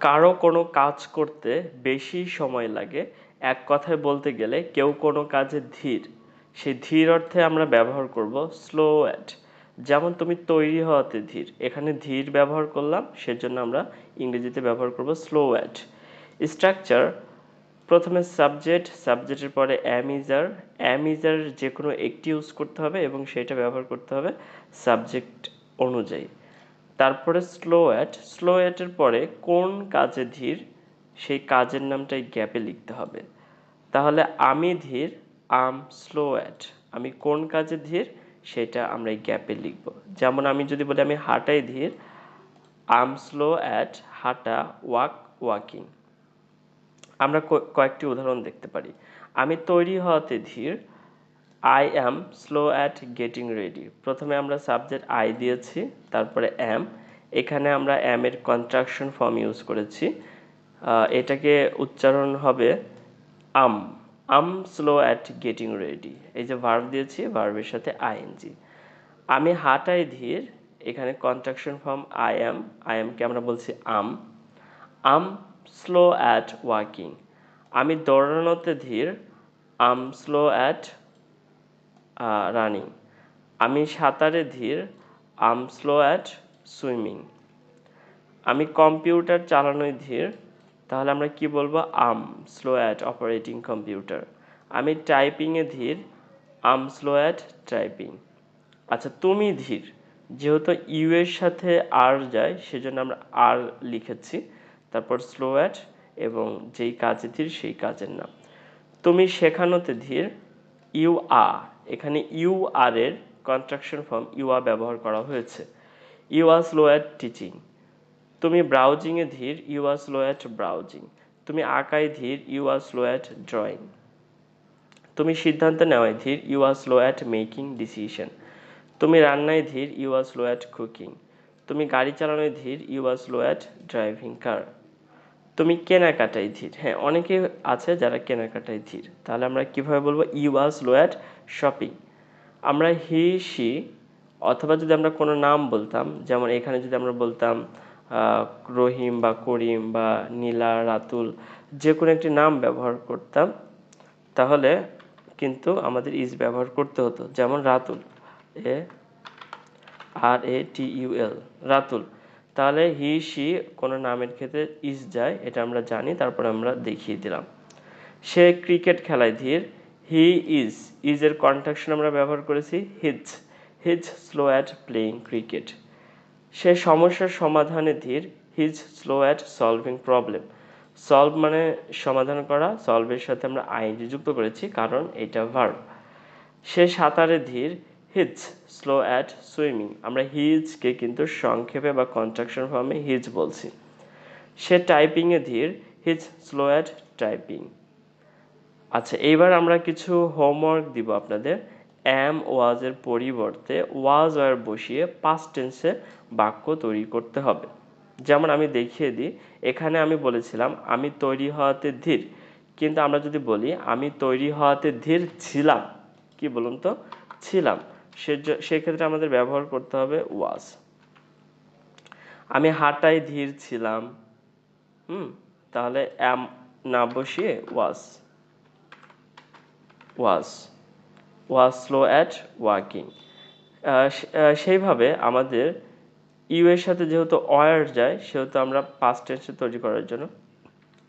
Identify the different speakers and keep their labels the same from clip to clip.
Speaker 1: কারও কোনো কাজ করতে বেশি সময় লাগে। এক কথায় বলতে গেলে কেউ কোনো কাজে ধীর। সেই ধীর অর্থে আমরা ব্যবহার করব স্লো অ্যাট যেমন তুমি তৈরি হওয়াতে ধীর। এখানে ধীর ব্যবহার করলাম, সেজন্য আমরা ইংরেজিতে ব্যবহার করব স্লো অ্যাট স্ট্রাকচার প্রথমে সাবজেক্ট সাবজেক্টের পরে অ্যামিজার অ্যামিজার যে কোনো একটি ইউজ করতে হবে এবং সেটা ব্যবহার করতে হবে সাবজেক্ট অনুযায়ী। তারপরে স্লো অ্যাট স্লো অ্যাটের পরে কোন কাজে ধীর, সেই কাজের নামটাই গ্যাপে লিখতে হবে। তাহলে আমি ধীর, আম স্লো অ্যাট আমি কোন কাজে ধীর, সেটা আমরা এই গ্যাপে লিখব। যেমন আমি যদি বলি আমি হাঁটাই ধীর, আম স্লো অ্যাট হাঁটা ওয়াক ওয়াকিং আমরা কয়েকটি উদাহরণ দেখতে পারি। আমি তৈরি হওয়াতে ধীর I am slow at getting ready প্রথমে আমরা সাবজেক্ট আই দিয়েছি, তারপরে অ্যাম এখানে আমরা অ্যাম এর কন্ট্রাকশন ফর্ম ইউজ করেছি। এটাকে উচ্চারণ হবে I'm I'm slow at getting ready এই যে ভার্ব দিয়েছি ভার্বের সাথে আইএনজি আমি হাঁটাই ধীর, এখানে contraction form I am I অ্যামকে আমরা বলছি I'm I'm slow at walking আমি দৌড়ানোতে ধীর আম স্লো অ্যাট রানিং। আমি সাঁতারে ধীর, আম স্লো অ্যাট সুইমিং। আমি কম্পিউটার চালানোয় ধীর, তাহলে আমরা কি বলব? I'm slow at operating computer. আমি টাইপিংয়ে ধীর, আম স্লো অ্যাট টাইপিং। আচ্ছা তুমি ধীর। যেহেতু ইউ এর সাথে আর যায়, সেজন্য আমরা আর লিখেছি। তারপর স্লো অ্যাট এবং যেই কাজে ধীর, সেই কাজের নাম। তুমি শেখানোতে ধীর, ইউ আ এখানে ইউ আর এর কন্ট্রাকশন ফর্ম ইউ আ ব্যবহার করা হয়েছে। You are slow at teaching. তুমি ব্রাউজিংয়ে ধীর, you are slow at browsing. তুমি আঁকায় ধীর, you are slow at drawing. তুমি সিদ্ধান্ত নেওয়ায় ধীর, you are slow at making decision. তুমি রান্নায় ধীর, you are slow at cooking. তুমি গাড়ি চালানোয় ধীর, you are slow at driving car. তুমি কেনাকাটায় ধীর। হ্যাঁ অনেকে আছে যারা কেনাকাটায় ধীর। তাহলে আমরা কীভাবে বলব? You was slow at shopping আমরা হি সি অথবা যদি আমরা কোনো নাম বলতাম, যেমন এখানে যদি আমরা বলতাম রহিম বা করিম বা নীলা, রাতুল, যে কোনো একটি নাম ব্যবহার করতাম, তাহলে কিন্তু আমাদের ইজ ব্যবহার করতে হতো। যেমন Ratul, A R A T U L, Ratul. তাহলে হি সি কোনো নামের ক্ষেত্রে ইজ যায়, এটা আমরা জানি, তারপর আমরা দেখিয়ে দিলাম। সে ক্রিকেট খেলায় ধীর হি ইজ ইজ এর কন্ট্রাকশন আমরা ব্যবহার করেছি he's he's slow at playing cricket সে সমস্যার সমাধানে ধীর he's slow at solving problem solve মানে সমাধান করা সলভের সাথে আমরা আইনজি যুক্ত করেছি, কারণ এটা ভার্ব সে সাঁতারে ধীর হিজ স্লো অ্যাট সুইমিং আমরা হিজকে কিন্তু সংক্ষেপে বা কন্ট্রাকশন ফর্মে হিজ বলছি। সে টাইপিংয়ে ধীর হিজ স্লো অ্যাট টাইপিং আচ্ছা এইবার আমরা কিছু হোমওয়ার্ক দিব আপনাদের। অ্যাম ওয়াজের পরিবর্তে ওয়াজ ওয়ার বসিয়ে পাস্ট টেন্সে বাক্য তৈরি করতে হবে। যেমন আমি দেখিয়ে দিই, এখানে আমি বলেছিলাম, আমি তৈরি হওয়াতে ধীর। কিন্তু আমরা যদি বলি, আমি তৈরি হওয়াতে ধীর ছিলাম। কি বলুন তো? ছিলাম। সেক্ষেত্রে আমাদের ব্যবহার করতে হবে ওয়াজ আমি হাঁটায় ধীর ছিলাম। হুম, তাহলে অ্যাম না বসিয়ে was was was slow at walking সেইভাবে আমাদের ইউ এর সাথে যেহেতু অয়ার যায়, সেহেতু আমরা পাস্ট টেন্সে তৈরি করার জন্য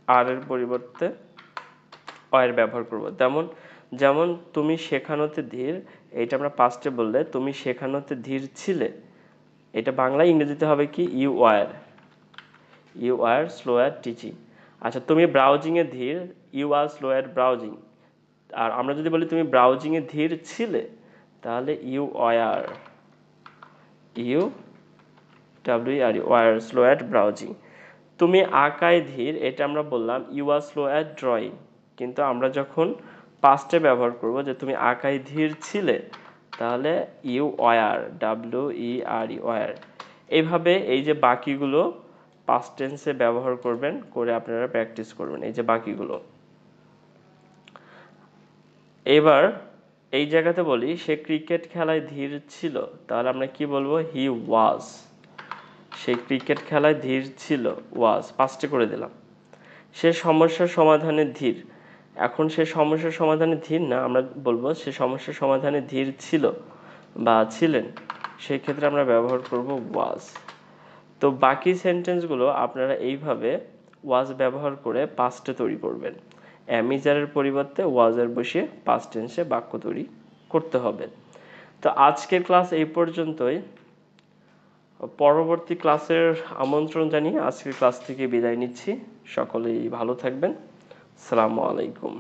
Speaker 1: আর এর পরিবর্তে অয়ের ব্যবহার করব। তেমন, যেমন তুমি শেখানোতে ধীর এটা আমরা পাস্টে বললে, তুমি শেখানোতে ধীর ছিলে। এটা বাংলায় ইংরেজিতে হবে কি? You were you are slow at teaching আচ্ছা তুমি ব্রাউজিংয়ে ধীর you are slow at browsing আর আমরা যদি বলি তুমি ব্রাউজিংয়ে ধীর ছিলে, তাহলে you were you W R were slow at browsing তুমি আঁকায় ধীর, এটা আমরা বললাম you are slow at drawing কিন্তু আমরা যখন পাস্টে ব্যবহার করব যে তুমি আঁকায় ধীর ছিলে, তাহলে you were W E R E were এইভাবে এই যে বাকিগুলো পাস্ট টেন্সে ব্যবহার করবেন, করে আপনারা প্র্যাকটিস করবেন এই যে বাকিগুলো। এবার এই জায়গাতে বলি, সে ক্রিকেট খেলায় ধীর ছিল, তাহলে আমরা কি বলব? হি ওয়াজ সে ক্রিকেট খেলায় ধীর ছিল ওয়াজ পাঁচটা করে দিলাম। সে সমস্যার সমাধানে ধীর। এখন সে সমস্যার সমাধানে ধীর না, আমরা বলব সে সমস্যার সমাধানে ধীর ছিল বা ছিলেন সেই ক্ষেত্রে আমরা ব্যবহার করব ওয়াজ তো বাকি সেন্টেন্সগুলো আপনারা এইভাবে ওয়াজ ব্যবহার করে পাস্টে তৈরি করবেন। অ্যামিজারের পরিবর্তে ওয়াজের বসিয়ে পাস্ট টেন্সে বাক্য তৈরি করতে হবে। তো আজকের ক্লাস এই পর্যন্তই। পরবর্তী ক্লাসের আমন্ত্রণ জানিয়ে আজকের ক্লাস থেকে বিদায় নিচ্ছি। সকলেই ভালো থাকবেন। সালামু আলাইকুম